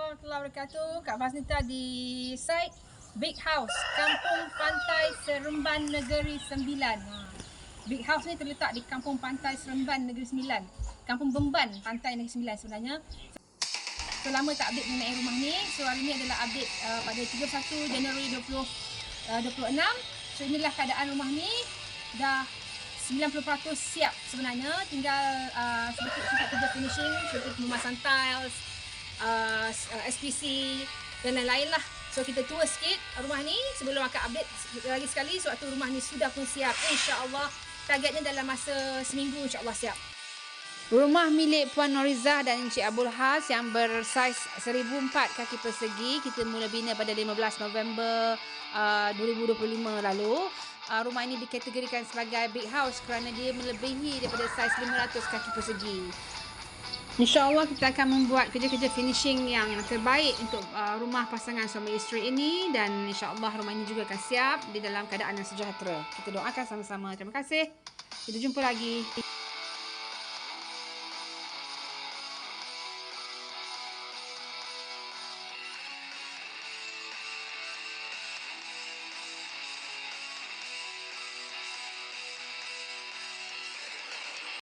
warahmatullahi wabarakatuh. Kak Fasnita di site Big House, Kampung Pantai Seremban Negeri Sembilan. Ha. Big House ni terletak di Kampung Pantai Seremban Negeri Sembilan. Kampung Bemban Pantai Negeri Sembilan sebenarnya. So lama tak update mengenai rumah ni. So hari ni adalah update uh, pada 31 Januari 20 uh, 26. So inilah keadaan rumah ni. Dah 90% siap sebenarnya. Tinggal uh, sedikit-sedikit kerja finishing seperti memasang tiles, SPC dan lain-lain lah. So kita tua sikit rumah ni sebelum akan update lagi sekali sewaktu rumah ni sudah pun siap. InsyaAllah targetnya dalam masa seminggu insyaAllah siap. Rumah milik Puan Norizah dan Encik Abdul Has yang bersaiz 1004 kaki persegi. Kita mula bina pada 15 November uh, 2025 lalu. Uh, rumah ini dikategorikan sebagai big house kerana dia melebihi daripada saiz 500 kaki persegi. InsyaAllah kita akan membuat kerja-kerja finishing yang terbaik untuk uh, rumah pasangan suami isteri ini dan insyaAllah rumah ini juga akan siap di dalam keadaan yang sejahtera. Kita doakan sama-sama. Terima kasih. Kita jumpa lagi.